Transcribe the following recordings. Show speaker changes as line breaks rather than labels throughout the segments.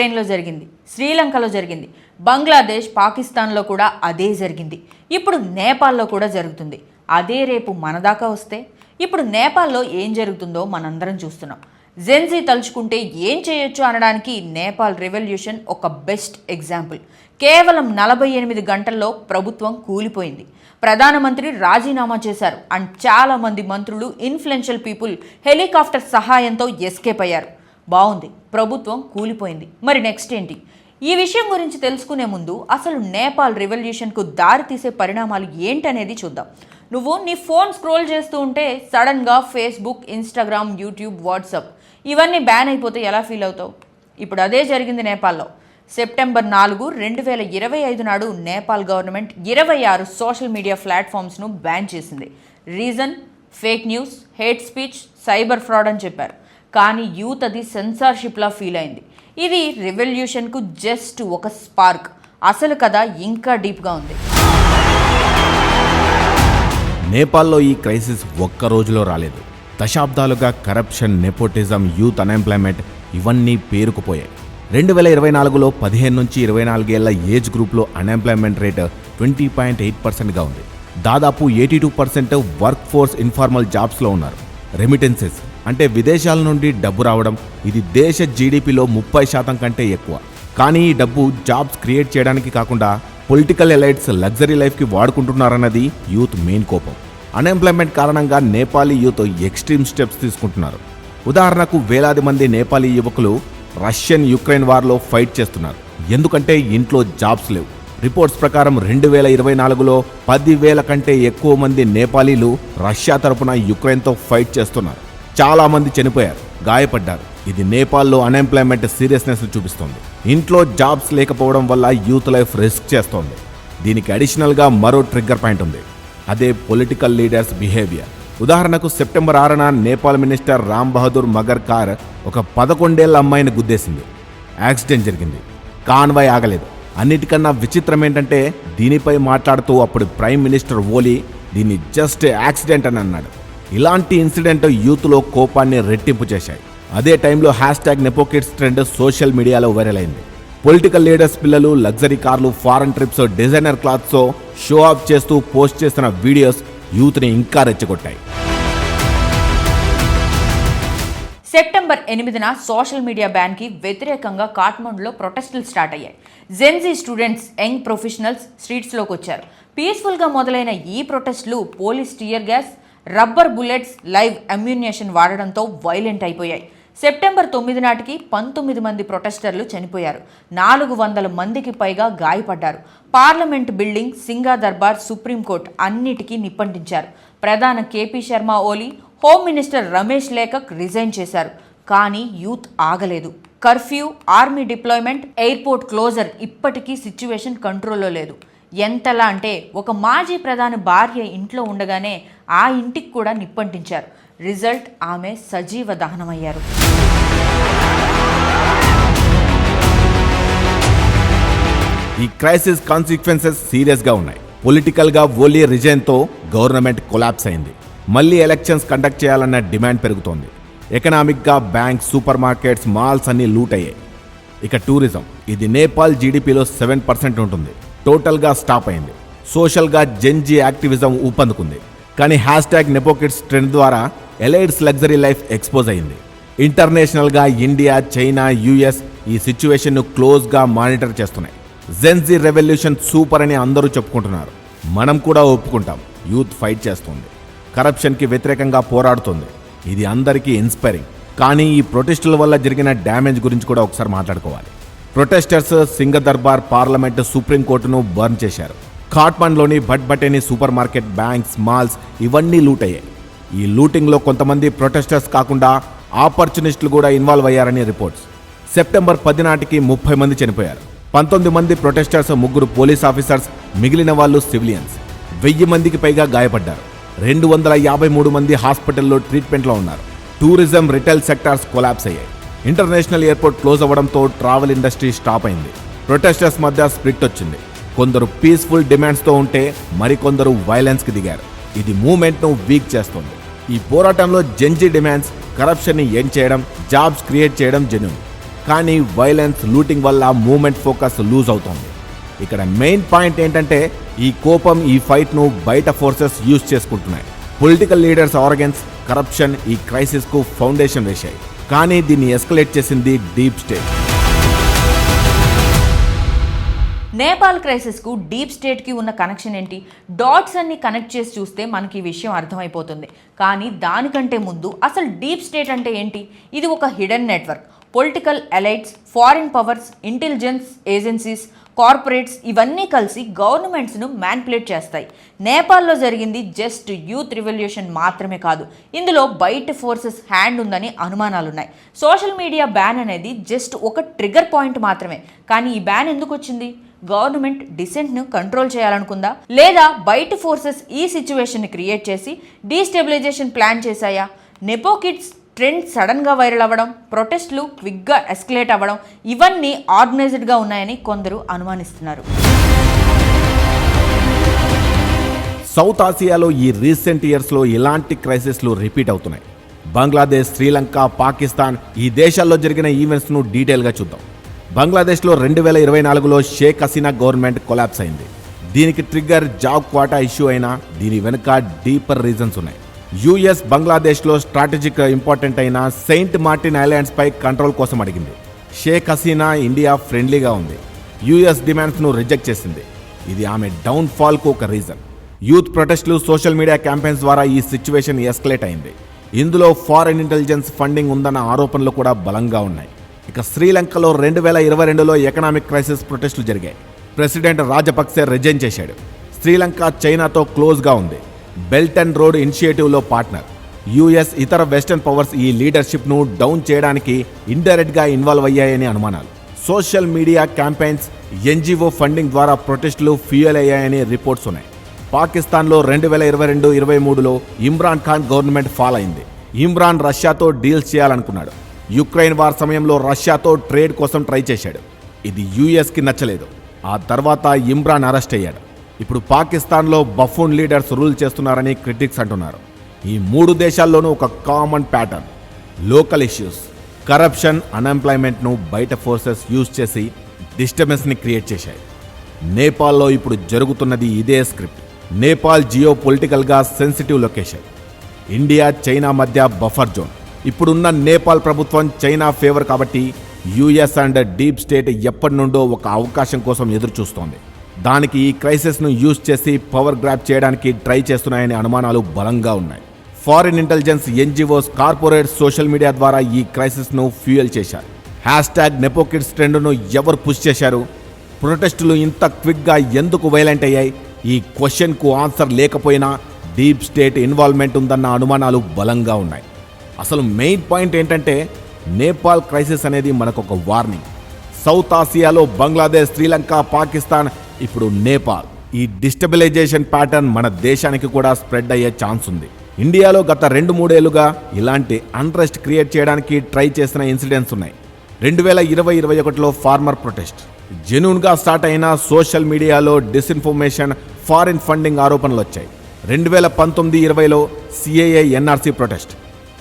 యుక్రెయిన్లో జరిగింది శ్రీలంకలో జరిగింది బంగ్లాదేశ్ పాకిస్తాన్లో కూడా అదే జరిగింది. ఇప్పుడు నేపాల్లో కూడా జరుగుతుంది. అదే రేపు మన దాకా వస్తే ఇప్పుడు నేపాల్లో ఏం జరుగుతుందో మనందరం చూస్తున్నాం. జెన్జీ తలుచుకుంటే ఏం చేయొచ్చు అనడానికి నేపాల్ రెవల్యూషన్ ఒక బెస్ట్ ఎగ్జాంపుల్. కేవలం నలభై ఎనిమిది గంటల్లో ప్రభుత్వం కూలిపోయింది. ప్రధానమంత్రి రాజీనామా చేశారు. అండ్ చాలా మంది మంత్రులు ఇన్ఫ్లుయెన్షియల్ పీపుల్ హెలికాప్టర్ సహాయంతో ఎస్కేప్ అయ్యారు. బాగుంది. ప్రభుత్వం కూలిపోయింది. మరి నెక్స్ట్ ఏంటి? ఈ విషయం గురించి తెలుసుకునే ముందు అసలు నేపాల్ రెవల్యూషన్కు దారితీసే పరిణామాలు ఏంటనేది చూద్దాం. నువ్వు నీ ఫోన్ స్క్రోల్ చేస్తూ ఉంటే సడన్గా ఫేస్బుక్ ఇన్స్టాగ్రామ్ యూట్యూబ్ వాట్సాప్ ఇవన్నీ బ్యాన్ అయిపోతే ఎలా ఫీల్ అవుతావు? ఇప్పుడు అదే జరిగింది నేపాల్లో. సెప్టెంబర్ నాలుగు రెండు వేల ఇరవై ఐదు నాడు నేపాల్ గవర్నమెంట్ ఇరవై ఆరు సోషల్ మీడియా ప్లాట్ఫామ్స్ను బ్యాన్ చేసింది. Reason fake news hate speech cyber fraud అని చెప్పారు. కానీ యూత్ అది సెన్సార్షిప్లా ఫీల్ అయింది. ఇది రెవల్యూషన్కు జస్ట్ ఒక స్పార్క్. అసలు కథ ఇంకా డీప్గా ఉంది.
నేపాల్లో ఈ క్రైసిస్ ఒక్క రోజులో రాలేదు. దశాబ్దాలుగా కరప్షన్ నెపోటిజం యూత్ అన్ఎంప్లాయ్మెంట్ ఇవన్నీ పేరుకుపోయాయి. రెండు వేల ఇరవై నాలుగులో పదిహేను నుంచి ఇరవై నాలుగేళ్ళ ఏజ్ గ్రూప్లో unemployment rate twenty point eight పర్సెంట్గా ఉంది. దాదాపు eighty two percent work force informal జాబ్స్లో ఉన్నారు. రెమిటెన్సెస్ అంటే విదేశాల నుండి డబ్బు రావడం ఇది దేశ జీడిపిలో ముప్పై శాతం కంటే ఎక్కువ. కానీ ఈ డబ్బు జాబ్స్ క్రియేట్ చేయడానికి కాకుండా పొలిటికల్ ఎలైట్స్ లగ్జరీ లైఫ్కి వాడుకుంటున్నారన్నది యూత్ మెయిన్ కోపం. అన్ఎంప్లాయ్మెంట్ కారణంగా నేపాలీ యూత్ ఎక్స్ట్రీమ్ స్టెప్స్ తీసుకుంటున్నారు. ఉదాహరణకు వేలాది మంది నేపాలీ యువకులు రష్యన్ యుక్రెయిన్ వార్లో ఫైట్ చేస్తున్నారు. ఎందుకంటే ఇంట్లో జాబ్స్ లేవు. రిపోర్ట్స్ ప్రకారం రెండు వేల ఇరవై నాలుగులో పదివేల కంటే ఎక్కువ మంది నేపాలీలు రష్యా తరపున యుక్రెయిన్తో ఫైట్ చేస్తున్నారు. చాలామంది చనిపోయారు గాయపడ్డారు. ఇది నేపాల్లో అన్ఎంప్లాయ్మెంట్ సీరియస్నెస్ చూపిస్తోంది. ఇంట్లో జాబ్స్ లేకపోవడం వల్ల యూత్ లైఫ్ రిస్క్ చేస్తోంది. దీనికి అడిషనల్గా మరో ట్రిగ్గర్ పాయింట్ ఉంది. అదే పొలిటికల్ లీడర్స్ బిహేవియర్ ఉదాహరణకు సెప్టెంబర్ ఆరున నేపాల్ మినిస్టర్ రామ్ బహదూర్ మగర్ కార్ ఒక పదకొండేళ్ళ అమ్మాయిని గుద్దేసింది. యాక్సిడెంట్ జరిగింది. కాన్వాయ్ ఆగలేదు. అన్నిటికన్నా విచిత్రం ఏంటంటే దీనిపై మాట్లాడుతూ అప్పుడు ప్రైమ్ మినిస్టర్ ఓలీ దీన్ని జస్ట్ యాక్సిడెంట్ అని అన్నాడు. ఇలాంటి ఇన్సిడెంట్ యూత్లో కోపాన్ని రెట్టింపు చేశాయి. అదే టైంలో hash tag nepo kids trend social మీడియాలో వైరల్ అయింది. పొలిటికల్ లీడర్స్ పిల్లలు లగ్జరీ కార్లు ఫారెన్ ట్రిప్స్ డిజైనర్ క్లాత్స్తో షో ఆఫ్ చేస్తూ పోస్ట్ చేస్తున్న వీడియోస్ యూత్ని ఇంకా రెచ్చగొట్టాయి.
సెప్టెంబర్ ఎనిమిదిన సోషల్ మీడియా బ్యాన్కి వ్యతిరేకంగా కాట్మండ్లో ప్రొటెస్టులు స్టార్ట్ అయ్యాయి. Gen Z students young professionals స్ట్రీట్స్లోకి వచ్చారు పీస్ఫుల్గా మొదలైన ఈ ప్రొటెస్టులు police tear gas rubber bullets live ammunition వాడడంతో violent అయిపోయాయి. సెప్టెంబర్ తొమ్మిది నాటికి పంతొమ్మిది మంది ప్రొటెస్టర్లు చనిపోయారు. నాలుగు వందల మందికి పైగా గాయపడ్డారు. Parliament building Singha Durbar supreme court అన్నిటికీ నిప్పంటించారు. ప్రధాన KP Sharma Oli home minister Ramesh Lekhak resign చేశారు. కానీ యూత్ ఆగలేదు. Curfew army deployment airport closure ఇప్పటికీ సిచ్యువేషన్ కంట్రోల్లో లేదు. ఎంతలా అంటే ఒక మాజీ ప్రధాని భార్య ఇంట్లో ఉండగానే ఆ ఇంటికి కూడా నిప్పంటించారు. రిజల్ట్ ఆమె సజీవ దహనమయ్యారు.
ఈ క్రైసిస్ కాన్సిక్వెన్సెస్ సీరియస్గా ఉన్నాయి. పొలిటికల్గా ఓలీ రిజైన్తో గవర్నమెంట్ కొలాప్స్ అయింది. మళ్ళీ ఎలక్షన్స్ కండక్ట్ చేయాలన్న డిమాండ్ పెరుగుతోంది. ఎకనామిక్గా బ్యాంక్ సూపర్ మార్కెట్స్ మాల్స్ అన్నీ లూట్ అయ్యాయి. ఇక టూరిజం. ఇది నేపాల్ జీడిపిలో సెవెన్ పర్సెంట్ ఉంటుంది. టోటల్గా స్టాప్ అయింది. సోషల్గా జెన్జీ యాక్టివిజం ఊపందుకుంది. కానీ హ్యాష్ ట్యాగ్ నెపోకిడ్స్ ట్రెండ్ ద్వారా ఎలైడ్స్ లగ్జరీ లైఫ్ ఎక్స్పోజ్ అయింది. ఇంటర్నేషనల్గా ఇండియా చైనా యుఎస్ ఈ సిచ్యువేషన్ను క్లోజ్గా మానిటర్ చేస్తున్నాయి. జెన్జీ రెవల్యూషన్ సూపర్ అని అందరూ చెప్పుకుంటున్నారు. మనం కూడా ఒప్పుకుంటాం. యూత్ ఫైట్ చేస్తుంది. కరప్షన్కి వ్యతిరేకంగా పోరాడుతుంది. ఇది అందరికీ ఇన్స్పైరింగ్. కానీ ఈ ప్రొటెస్టుల వల్ల జరిగిన డ్యామేజ్ గురించి కూడా ఒకసారి మాట్లాడుకోవాలి. ప్రొటెస్టర్స్ సింగ దర్బార్ పార్లమెంట్ సుప్రీంకోర్టును బర్న్ చేశారు. ఖాట్మండ్లోని Bhat Bhateni super market banks malls ఇవన్నీ లూట్ అయ్యాయి ఈ లూటింగ్లో కొంతమంది ప్రొటెస్టర్స్ కాకుండా ఆపర్చునిస్టులు కూడా ఇన్వాల్వ్ అయ్యారని రిపోర్ట్స్. సెప్టెంబర్ పది నాటికి ముప్పై మంది చనిపోయారు. పంతొమ్మిది మంది ప్రొటెస్టర్స్ ముగ్గురు పోలీస్ ఆఫీసర్స్ మిగిలిన వాళ్ళు సివిలియన్స్. వెయ్యి మందికి పైగా గాయపడ్డారు. రెండు వందల యాభై మూడు మంది హాస్పిటల్లో ట్రీట్మెంట్లో ఉన్నారు. టూరిజం రిటైల్ సెక్టార్స్ కొలాప్స్ అయ్యాయి. ఇంటర్నేషనల్ ఎయిర్పోర్ట్ క్లోజ్ అవ్వడంతో ట్రావెల్ ఇండస్ట్రీ స్టాప్ అయింది. ప్రొటెస్టర్స్ మధ్య స్ప్లిట్ వచ్చింది. కొందరు పీస్ఫుల్ డిమాండ్స్తో ఉంటే మరికొందరు వైలెన్స్కి దిగారు. ఇది మూమెంట్ను వీక్ చేస్తుంది. ఈ పోరాటంలో జెన్జీ డిమాండ్స్ కరప్షన్ని ఎండ్ చేయడం జాబ్స్ క్రియేట్ చేయడం జెన్యున్ కానీ వైలెన్స్ లూటింగ్ వల్ల మూవ్మెంట్ ఫోకస్ లూజ్ అవుతుంది. ఇక్కడ మెయిన్ పాయింట్ ఏంటంటే ఈ కోపం ఈ ఫైట్ను బయట ఫోర్సెస్ యూజ్ చేసుకుంటున్నాయి. పొలిటికల్ లీడర్స్ ఆర్గన్స్ కరప్షన్ ఈ క్రైసిస్కు ఫౌండేషన్ వేశాయి. కానీ దీన్ని ఎస్కలేట్ చేసింది డీప్ స్టేట్
నేపాల్ క్రైసిస్కు డీప్ స్టేట్కి ఉన్న కనెక్షన్ ఏంటి? డాట్స్ అన్ని కనెక్ట్ చేసి చూస్తే మనకి ఈ విషయం అర్థమైపోతుంది. కానీ దానికంటే ముందు అసలు డీప్ స్టేట్ అంటే ఏంటి? ఇది ఒక hidden network political elites foreign powers intelligence agencies corporates ఇవన్నీ కలిసి గవర్నమెంట్స్ను మ్యాన్పులేట్ చేస్తాయి. నేపాల్లో జరిగింది జస్ట్ యూత్ రివల్యూషన్ మాత్రమే కాదు. ఇందులో బయట ఫోర్సెస్ హ్యాండ్ ఉందని అనుమానాలున్నాయి. సోషల్ మీడియా బ్యాన్ అనేది జస్ట్ ఒక ట్రిగర్ పాయింట్ మాత్రమే. కానీ ఈ బ్యాన్ ఎందుకు వచ్చింది? గవర్నమెంట్ డిసెంట్ను కంట్రోల్ చేయాలనుకుందా? లేదా బయట ఫోర్సెస్ ఈ సిచ్యువేషన్ని క్రియేట్ చేసి డీస్టెబిలైజేషన్ ప్లాన్ చేశాయా? నెపో కిడ్స్ ట్రెండ్ సడన్గా వైరల్ అవ్వడం ప్రొటెస్ట్లు క్విక్గా ఎస్కలేట్ అవ్వడం ఇవన్నీ ఆర్గనైజ్డ్గా ఉన్నాయని కొందరు అనుమానిస్తున్నారు.
సౌత్ ఆసియాలో ఈ రీసెంట్ ఇయర్స్లో ఇలాంటి క్రైసిస్లు రిపీట్ అవుతున్నాయి. బంగ్లాదేశ్ శ్రీలంక పాకిస్తాన్ ఈ దేశాల్లో జరిగిన ఈవెంట్స్ను డీటెయిల్గా చూద్దాం. బంగ్లాదేశ్లో రెండు వేల ఇరవై నాలుగులో షేక్ హసీనా గవర్నమెంట్ కొలాప్స్ అయింది. దీనికి ట్రిగ్గర్ జాబ్ క్వాటా ఇష్యూ అయినా దీని వెనుక డీపర్ రీజన్స్ ఉన్నాయి. యుఎస్ బంగ్లాదేశ్లో స్ట్రాటజిక్ ఇంపార్టెంట్ అయిన సెయింట్ మార్టిన్ ఐలాండ్స్పై కంట్రోల్ కోసం అడిగింది. షేక్ హసీనా ఇండియా ఫ్రెండ్లీగా ఉంది. యుఎస్ డిమాండ్స్ను రిజెక్ట్ చేసింది. ఇది ఆమె డౌన్ఫాల్కు ఒక రీజన్ యూత్ ప్రొటెస్ట్లు సోషల్ మీడియా క్యాంపెయిన్స్ ద్వారా ఈ సిచ్యువేషన్ ఎస్కలేట్ అయింది. ఇందులో ఫారెన్ ఇంటెలిజెన్స్ ఫండింగ్ ఉందన్న ఆరోపణలు కూడా బలంగా ఉన్నాయి. ఇక శ్రీలంకలో రెండు వేల ఇరవై రెండులో ఎకనామిక్ క్రైసిస్ ప్రొటెస్టులు జరిగాయి. ప్రెసిడెంట్ రాజపక్సే రిజైన్ చేశాడు. శ్రీలంక చైనాతో క్లోజ్గా ఉంది. బెల్ట్ అండ్ రోడ్ ఇనిషియేటివ్లో పార్ట్నర్. యుఎస్ ఇతర వెస్టర్న్ పవర్స్ ఈ లీడర్షిప్ను డౌన్ చేయడానికి ఇండైరెక్ట్గా ఇన్వాల్వ్ అయ్యాయని అనుమానాలు. Social media campaigns NGO funding ద్వారా ప్రొటెస్టులు ఫ్యూయల్ అయ్యాయని రిపోర్ట్స్ ఉన్నాయి. పాకిస్తాన్లో రెండు వేల ఇరవై రెండు ఇరవై మూడులో ఇమ్రాన్ ఖాన్ గవర్నమెంట్ ఫాల్ అయింది. ఇమ్రాన్ రష్యాతో డీల్స్ చేయాలనుకున్నాడు. యుక్రెయిన్ వార్ సమయంలో రష్యాతో ట్రేడ్ కోసం ట్రై చేశాడు. ఇది యుఎస్కి నచ్చలేదు. ఆ తర్వాత ఇమ్రాన్ అరెస్ట్ అయ్యాడు. ఇప్పుడు పాకిస్తాన్లో బఫూన్ లీడర్స్ రూల్ చేస్తున్నారని క్రిటిక్స్ అంటున్నారు. ఈ మూడు దేశాల్లోనూ ఒక common pattern. Local issues. Corruption అన్ఎంప్లాయ్మెంట్ను బయట ఫోర్సెస్ యూజ్ చేసి డిస్టర్బెన్స్ని క్రియేట్ చేశాయి. నేపాల్లో ఇప్పుడు జరుగుతున్నది ఇదే స్క్రిప్ట్. నేపాల్ జియో పొలిటికల్గా సెన్సిటివ్ లొకేషన్. ఇండియా చైనా మధ్య బఫర్ జోన్. ఇప్పుడున్న నేపాల్ ప్రభుత్వం చైనా ఫేవర్ కాబట్టి యుఎస్ అండ్ డీప్ స్టేట్ ఎప్పటి నుండో ఒక అవకాశం కోసం ఎదురు చూస్తోంది దానికి ఈ క్రైసిస్ను యూజ్ చేసి పవర్ గ్రాప్ చేయడానికి ట్రై చేస్తున్నాయనే అనుమానాలు బలంగా ఉన్నాయి. Foreign intelligence NGOs corporate social media ద్వారా ఈ క్రైసిస్ను ఫ్యూయల్ చేశారు. హ్యాష్ ట్యాగ్ నెపోకిడ్స్ ట్రెండ్ను ఎవరు పుష్ చేశారు? ప్రొటెస్టులు ఇంత క్విక్గా ఎందుకు వైలెంట్ అయ్యాయి? ఈ క్వశ్చన్కు ఆన్సర్ లేకపోయినా డీప్ స్టేట్ ఇన్వాల్వ్మెంట్ ఉందన్న అనుమానాలు బలంగా ఉన్నాయి. అసలు మెయిన్ పాయింట్ ఏంటంటే నేపాల్ క్రైసిస్ అనేది మనకు ఒక వార్నింగ్. సౌత్ ఆసియాలో బంగ్లాదేశ్ శ్రీలంక పాకిస్తాన్ ఇప్పుడు నేపాల్. ఈ డిస్టబిలైజేషన్ ప్యాటర్న్ మన దేశానికి కూడా స్ప్రెడ్ అయ్యే ఛాన్స్ ఉంది. ఇండియాలో గత రెండు మూడేళ్ళుగా ఇలాంటి అన్రెస్ట్ క్రియేట్ చేయడానికి ట్రై చేసిన ఇన్సిడెంట్స్ ఉన్నాయి. రెండు వేల ఇరవై ఇరవై ఒకటిలో ఫార్మర్ ప్రొటెస్ట్. జెన్యున్గా స్టార్ట్ అయిన సోషల్ మీడియాలో డిస్ఇన్ఫర్మేషన్ ఫారిన్ ఫండింగ్ ఆరోపణలు వచ్చాయి. రెండు వేల పంతొమ్మిది ఇరవైలో సిఏఏ ఎన్ఆర్సీ ప్రొటెస్ట్.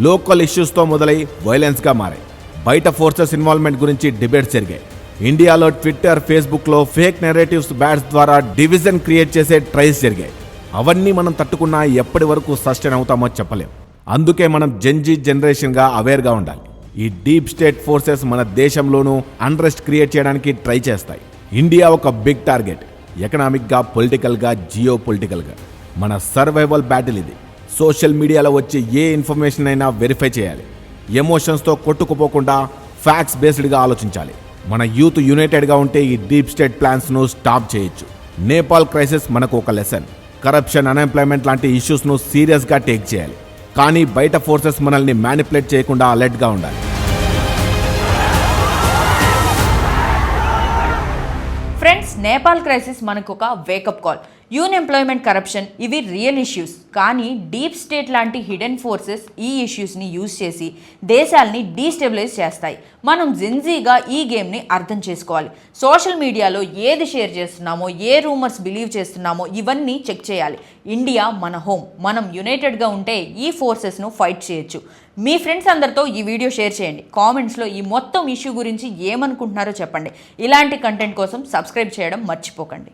లోకల్ ఇష్యూస్తో మొదలై వైలెన్స్గా మారాయి. బయట ఫోర్సెస్ ఇన్వాల్వ్మెంట్ గురించి డిబేట్స్ జరిగాయి. ఇండియాలో ట్విట్టర్ ఫేస్బుక్లో ఫేక్ నెరేటివ్స్ బ్యాట్స్ ద్వారా డివిజన్ క్రియేట్ చేసే ట్రైల్స్ జరిగాయి. అవన్నీ మనం తట్టుకున్నా ఎప్పటి వరకు సస్టైన్ అవుతామో చెప్పలేం. అందుకే మనం జెన్జీ జనరేషన్గా అవేర్గా ఉండాలి. ఈ డీప్ స్టేట్ ఫోర్సెస్ మన దేశంలోనూ అన్రెస్ట్ క్రియేట్ చేయడానికి ట్రై చేస్తాయి. ఇండియా ఒక బిగ్ టార్గెట్. ఎకనామిక్గా పొలిటికల్గా జియో పొలిటికల్గా మన సర్వైవల్ బ్యాటిల్ ఇది. సోషల్ మీడియాలో వచ్చే ఏ ఇన్ఫర్మేషన్ అయినా వెరిఫై చేయాలి. ఎమోషన్స్తో కొట్టుకుపోకుండా ఫ్యాక్ట్స్ బేస్డ్గా ఆలోచించాలి. మన యూత్ యునైటెడ్గా ఉంటే ఈ డీప్ స్టేట్ ప్లాన్స్ను స్టాప్ చేయొచ్చు. నేపాల్ క్రైసిస్ మనకు ఒక లెసన్. కరప్షన్ అన్ఎంప్లాయ్మెంట్ లాంటి ఇష్యూస్ను సీరియస్గా టేక్ చేయాలి. కానీ బయట ఫోర్సెస్ మనల్ని మ్యానిపులేట్ చేయకుండా అలర్ట్గా ఉండాలి.
ఫ్రెండ్స్ నేపాల్ క్రైసిస్ మనకు ఒక wake up call unemployment corruption ఇవి రియల్ ఇష్యూస్. కానీ డీప్ స్టేట్ లాంటి హిడెన్ ఫోర్సెస్ ఈ ఇష్యూస్ని యూజ్ చేసి దేశాల్ని డీస్టెబిలైజ్ చేస్తాయి. మనం జిన్జీగా ఈ గేమ్ని అర్థం చేసుకోవాలి. సోషల్ మీడియాలో ఏది షేర్ చేస్తున్నామో ఏ రూమర్స్ బిలీవ్ చేస్తున్నామో ఇవన్నీ చెక్ చేయాలి. ఇండియా మన హోమ్. మనం యునైటెడ్గా ఉంటే ఈ ఫోర్సెస్ను ఫైట్ చేయొచ్చు. మీ ఫ్రెండ్స్ అందరితో ఈ వీడియో షేర్ చేయండి. కామెంట్స్లో ఈ మొత్తం ఇష్యూ గురించి ఏమనుకుంటున్నారో చెప్పండి. ఇలాంటి కంటెంట్ కోసం సబ్స్క్రైబ్ చేయడం మర్చిపోకండి.